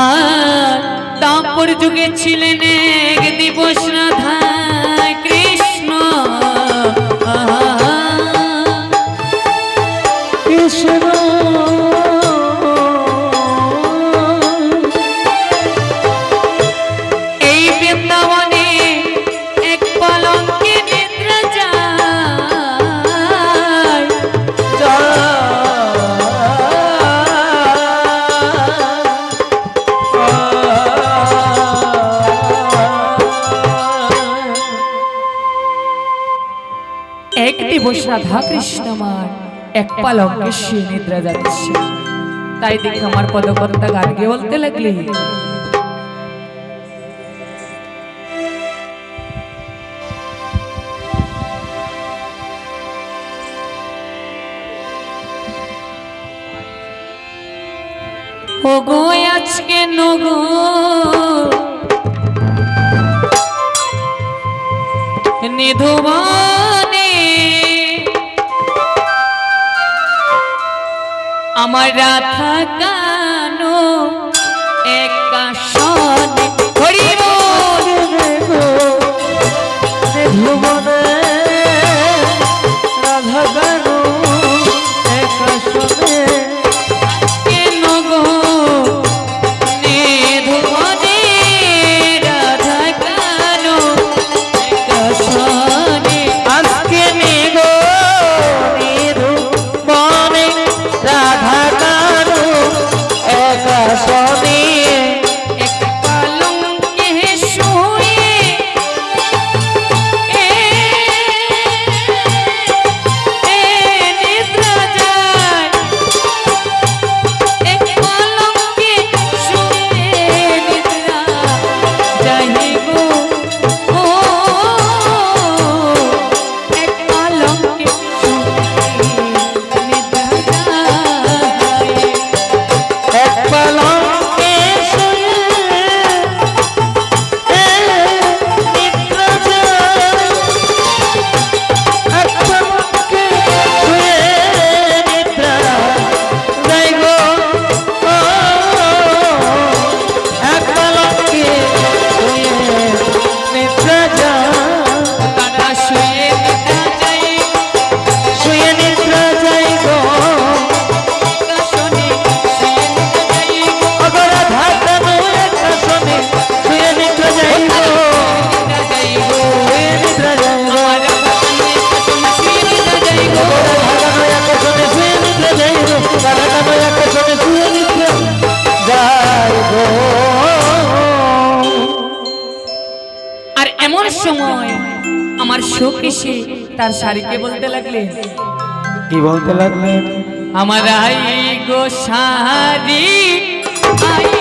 আর তাম্পর যুগে ছিলেন এক দিবস না এক দিবস রাধা কৃষ্ণ আমার। এক পালকে অজ্ঞেশ্বী নিদ্রা যাচ্ছে। তাই দেখে আমার পদকর্তা গান গিয়ে বলতে লাগলি, ওগো, আজকে নগো। নিধবা আমার রাধা কানো এক আর এমন সময় আমার শোক এসে তার শাড়িকে বলতে লাগলেন কি বলতে লাগলেন আমার আই গো শাড়ি আই